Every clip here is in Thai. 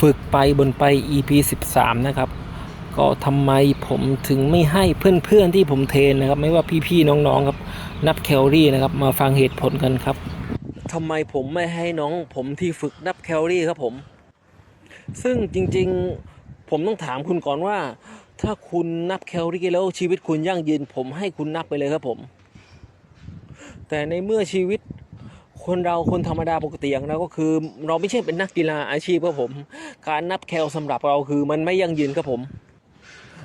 ฝึกไปบนไป EP 13 นะครับ ก็ทำไมผมถึงไม่ให้เพื่อนๆที่ผมเทรนนะครับ ไม่ว่าพี่ๆน้องๆครับ นับแคลอรี่นะครับ มาฟังเหตุผลกันครับทำไมผมไม่ให้น้องผมที่ฝึกนับแคลอรี่ครับผม ซึ่งจริงๆผมต้องถามคุณก่อนว่า ถ้าคุณนับแคลอรี่แล้วชีวิตคุณยั่งยืน ผมให้คุณนับไปเลยครับผม แต่ในเมื่อชีวิต คนเราคนธรรมดาปกติอย่างเราก็คือ เราไม่ใช่เป็นนักกีฬาอาชีพครับผม การนับแคลสำหรับเราคือมันไม่ยั่งยืนครับผม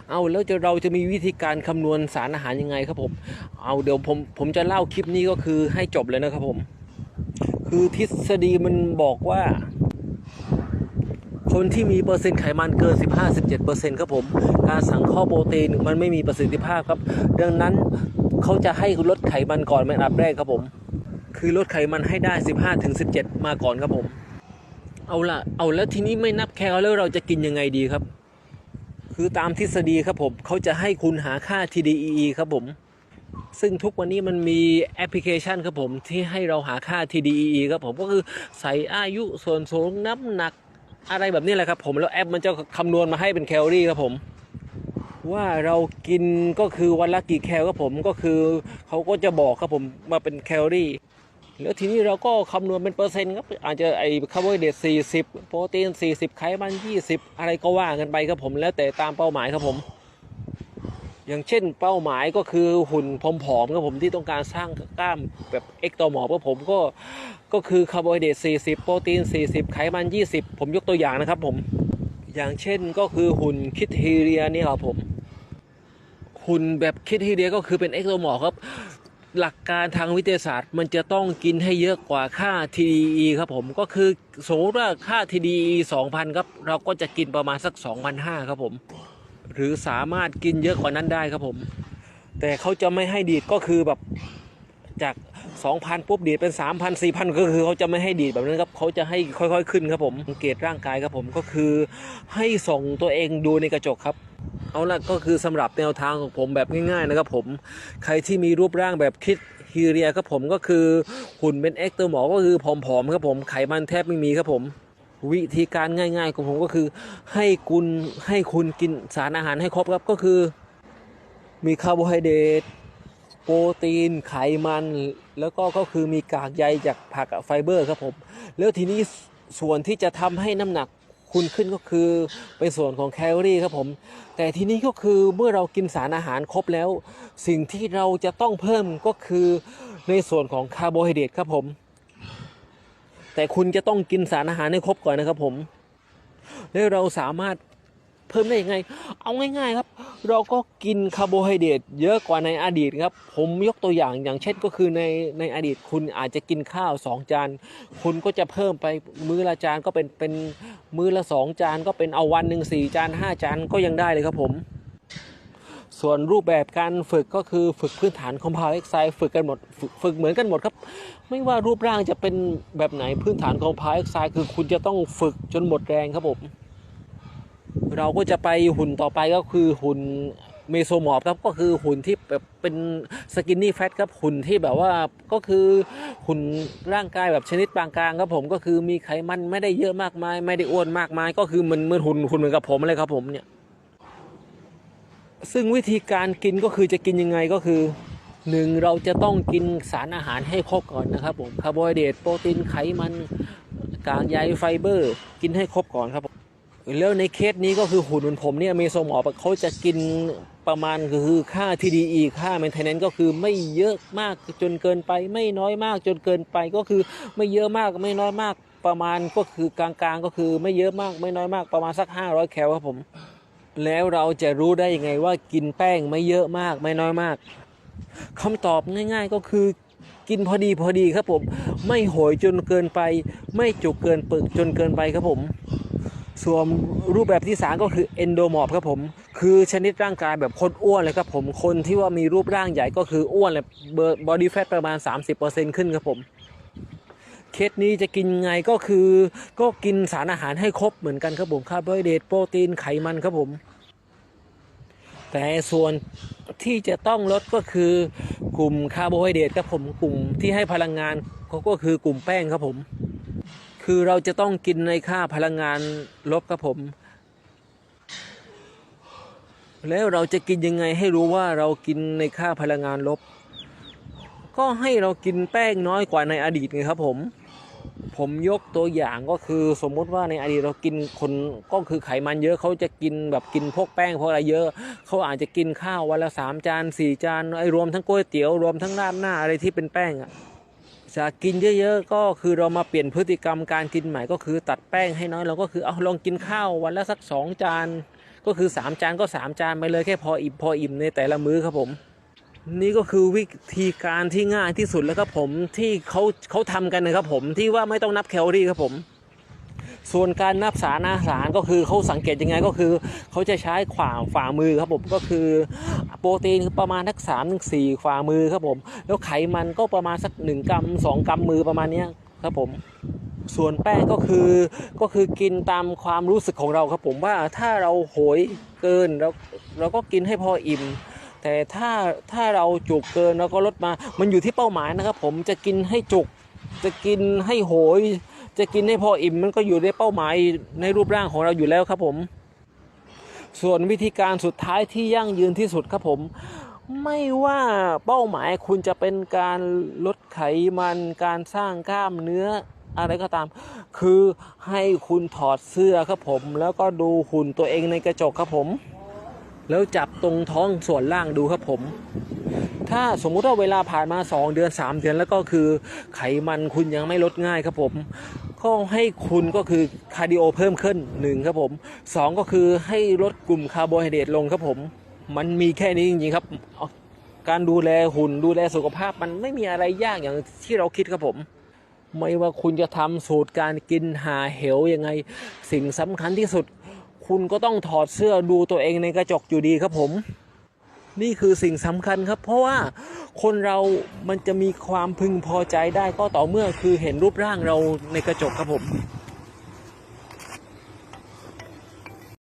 เอาแล้วจะเราจะมีวิธีการคำนวณสารอาหารยังไงครับผม เอาเดี๋ยวผมผมจะเล่าคลิปนี้ก็คือให้จบเลยนะครับผม คือทฤษฎีมันบอกว่าคนที่มีเปอร์เซ็นต์ไขมันเกิน 15-17%ครับผม การสังเคราะห์โปรตีนมันไม่มีประสิทธิภาพครับ ดังนั้นเขาจะให้ลดไขมันก่อนเป็นอันดับแรกครับผม คือลดไขมันให้ได้ 15ถึง17 มาก่อนครับผม เอาละเอาแล้วทีนี้ไม่นับแคลแล้วเราจะกินยังไงดีครับ คือตามทฤษฎีครับผมเขาจะให้คุณหาค่า TDEE ครับผม ซึ่งทุกวันนี้มันมีแอปพลิเคชันครับผมที่ให้เราหาค่า TDEE ครับผมก็คือใส่อายุส่วนสูงน้ำหนักอะไรแบบนี้แหละครับผมแล้วแอปมันจะคำนวณมาให้เป็นแคลอรี่ครับผมว่าเรากินก็คือวันละกี่แคลครับผมก็คือเขาก็จะบอกครับผมมาเป็นแคลอรี่ แล้วทีนี้เราก็คำนวณเป็นเปอร์เซ็นต์ครับอาจจะไอ้คาร์โบไฮเดรต40 โปรตีน 40 ไขมัน 20 อะไรก็ว่ากันไปครับผมแล้วแต่ตามเป้าหมายครับผม อย่างเช่นเป้าหมายก็คือหุ่นผอมๆครับผมที่ต้องการสร้างกล้ามแบบเอ็กโตหมอบครับผมก็ก็คือคาร์โบไฮเดรต40 โปรตีน 40 ไขมัน 20 ผมยกตัวอย่างนะครับผม อย่างเช่นก็คือหุ่นคิดฮีเรียนี่ครับผมหุ่นแบบคิดฮีเรียก็คือเป็นเอ็กโตหมอบครับ หลักการทางวิทยาศาสตร์ มันจะต้องกินให้เยอะกว่าค่า TDE ครับผมก็คือสมมติว่าค่า TDE 2,000ครับเราก็จะกินประมาณสัก 2,500ครับผม หรือสามารถกินเยอะกว่านั้นได้ครับผม แต่เขาจะไม่ให้ดีดก็คือแบบจาก 2,000 ปุ๊บดีดเป็น 3,000 4,000 ก็คือเขาจะไม่ให้ดีดแบบนั้นครับเขาจะให้ค่อยๆ ขึ้นครับผมสังเกตร่างกายครับผมก็คือให้ส่งตัวเองดูในกระจกครับ เอาละก็คือสำหรับแนวทางของผมแบบง่ายๆนะครับผมใครที่มีรูปร่างแบบคิดฮีเรียครับผมก็คือหุ่นเป็นเอ็กเตอร์หมอก็คือผอมๆครับผมไขมันแทบไม่มีครับผมวิธีการง่ายๆของผมก็คือให้คุณให้คุณกินสารอาหารให้ครบครับก็คือ มีคาร์โบไฮเดรตโปรตีนไขมัน แล้วก็ก็คือมีกากใยจากผักอะไฟเบอร์ครับผม แล้วทีนี้ส่วนที่จะทำให้น้ำหนัก คุณขึ้นก็คือเป็นส่วนของแคลอรี่ครับผม แต่ทีนี้ก็คือเมื่อเรากินสารอาหารครบแล้ว สิ่งที่เราจะต้องเพิ่มก็คือในส่วนของคาร์โบไฮเดรตครับผม แต่คุณจะต้องกินสารอาหารให้ครบก่อนนะครับผม แล้วเราสามารถเพิ่มได้ยังไง เอาง่าย ๆ ครับ เราก็กินคาร์โบไฮเดรตเยอะกว่าในอดีตครับ ผมยกตัวอย่างอย่างเช่นก็คือในในอดีตคุณอาจจะกินข้าว 2 จาน คุณก็จะเพิ่มไปมื้อละจานก็เป็นเป็นมื้อละ 2 จานก็เป็นเอาวันหนึ่งสี่จาน 5 จานก็ยังได้เลยครับผม ส่วนรูปแบบการฝึกก็คือฝึกพื้นฐานคอมเพลเอ็กไซฝึกกันหมดฝึกฝึกเหมือนกันหมดครับ ไม่ว่ารูปร่างจะเป็นแบบไหนพื้นฐานคอมเพลเอ็กไซคือคุณจะต้องฝึกจนหมดแรงครับผม เราก็จะไปหุ่นต่อไปก็คือหุ่นเมโซมอร์ฟครับก็คือหุ่นที่แบบเป็นสกินนี่แฟตครับหุ่นที่แบบว่าก็คือหุ่นร่างกายแบบชนิดปานกลางครับผมก็คือมีไขมันไม่ได้เยอะมากมาย ไม่ได้อ้วนมากมาย ก็คือมันเหมือนหุ่นหุ่นเหมือนกับผมเลยครับผมเนี่ยซึ่งวิธีการกินก็คือจะกินยังไงก็คือหนึ่งเราจะต้องกินสารอาหารให้ครบก่อนนะครับผมคาร์โบไฮเดรตโปรตีนไขมันกากใยไฟเบอร์ กินให้ครบก่อนครับผม แล้วในเคสนี้ก็คือหุ่นเหมือนผมเนี่ยเมโซหมอเขาจะกินประมาณคือค่า TDE ค่า maintenance ก็คือไม่เยอะมากจนเกินไป ไม่น้อยมากจนเกินไปก็คือไม่เยอะมากไม่น้อยมากประมาณก็คือกลางๆก็คือไม่เยอะมากไม่น้อยมากประมาณสัก 500 แคลครับผม แล้วเราจะรู้ได้ยังไงว่ากินแป้งไม่เยอะมากไม่น้อยมากคำตอบง่าย ๆก็คือกินพอดีพอดีครับผม ไม่โหยจนเกินไป ไม่จุกเกินปึกจนเกินไปครับผม ส่วนรูปแบบที่ 3 ก็คือเอนโดมอร์ฟครับผม คือชนิดร่างกายแบบคนอ้วนเลยครับผม คนที่ว่ามีรูปร่างใหญ่ก็คืออ้วนเลยบอดี้แฟทประมาณ 30%ขึ้นครับผม เคสนี้จะกินไงก็คือ ก็กินสารอาหารให้ครบเหมือนกันครับผมคาร์โบไฮเดรตโปรตีนไขมันครับผม แต่ส่วนที่จะต้องลดก็คือกลุ่มคาร์โบไฮเดรตครับผมกลุ่มที่ให้พลังงานเขาก็คือกลุ่มแป้งครับผม คือเราจะต้องกินในค่าพลังงานลบครับผม แล้วเราจะกินยังไงให้รู้ว่าเรากินในค่าพลังงานลบ ก็ให้เรากินแป้งน้อยกว่าในอดีตไงครับผม ผมยกตัวอย่างก็คือสมมุติว่าในอดีตเรากินคนก็คือไขมันเยอะเขาจะกินแบบกินพวกแป้งพวกอะไรเยอะเขาอาจจะกินข้าววันละสามจานสี่จานไอ้รวมทั้งก๋วยเตี๋ยวรวมทั้งราดหน้าอะไรที่เป็นแป้งอะ จะกินเยอะๆก็คือเรามาเปลี่ยนพฤติกรรมการกินใหม่ก็คือตัดแป้งให้น้อยเราก็คือเอาลองกินข้าววันละสักสองจาน ก็คือสามจานก็สามจานไปเลยแค่พออิ่มพออิ่มในแต่ละมื้อครับผม นี่ก็คือวิธีการที่ง่ายที่สุดแล้วครับผมที่เขาเขาทำกันนะครับผมที่ว่าไม่ต้องนับแคลอรี่ครับผม ส่วนการนับสารอาหารก็คือเขาสังเกตยังไงก็คือเขาจะใช้ขวาฝ่ามือครับผมก็คือโปรตีนประมาณสักสามถึงสี่ฝ่ามือครับผมแล้วไขมันก็ประมาณสักหนึ่งกรัมสองกรัมมือประมาณนี้ครับผมส่วนแป้งก็คือก็คือกินตามความรู้สึกของเราครับผมว่าถ้าเราโหยเกินเราเราก็กินให้พออิ่ม แต่ถ้าถ้าเราจุกเกินเราก็ลดมา มันอยู่ที่เป้าหมายนะครับผมจะกินให้จุกจะกินให้โหย จะกินให้พออิ่มมันก็อยู่ในเป้าหมายในรูปร่างของเราอยู่แล้วครับผม ส่วนวิธีการสุดท้ายที่ยั่งยืนที่สุดครับผม ไม่ว่าเป้าหมายคุณจะเป็นการลดไขมันการสร้างกล้ามเนื้ออะไรก็ตาม คือให้คุณถอดเสื้อครับผม แล้วก็ดูหุ่นตัวเองในกระจกครับผม แล้วจับตรงท้องส่วนล่างดูครับผม ถ้าสมมุติว่าเวลาผ่านมา 2 เดือน 3 เดือนแล้วก็คือไขมันคุณยังไม่ลดง่ายครับผม ก็ให้คุณก็คือคาร์ดิโอเพิ่มขึ้นหนึ่งครับผมสองก็คือให้ลดกลุ่มคาร์โบไฮเดรตลงครับผม มันมีแค่นี้จริงๆครับ การดูแลหุ่นดูแลสุขภาพมันไม่มีอะไรยากอย่างที่เราคิดครับผม ไม่ว่าคุณจะทำสูตรการกินหาเหวยังไง สิ่งสำคัญที่สุด คุณก็ต้องถอดเสื้อดูตัวเองในกระจกอยู่ดีครับผม นี่คือสิ่งสำคัญครับ เพราะว่าคนเรามันจะมีความพึงพอใจได้ก็ต่อเมื่อคือเห็นรูปร่างเราในกระจกครับผม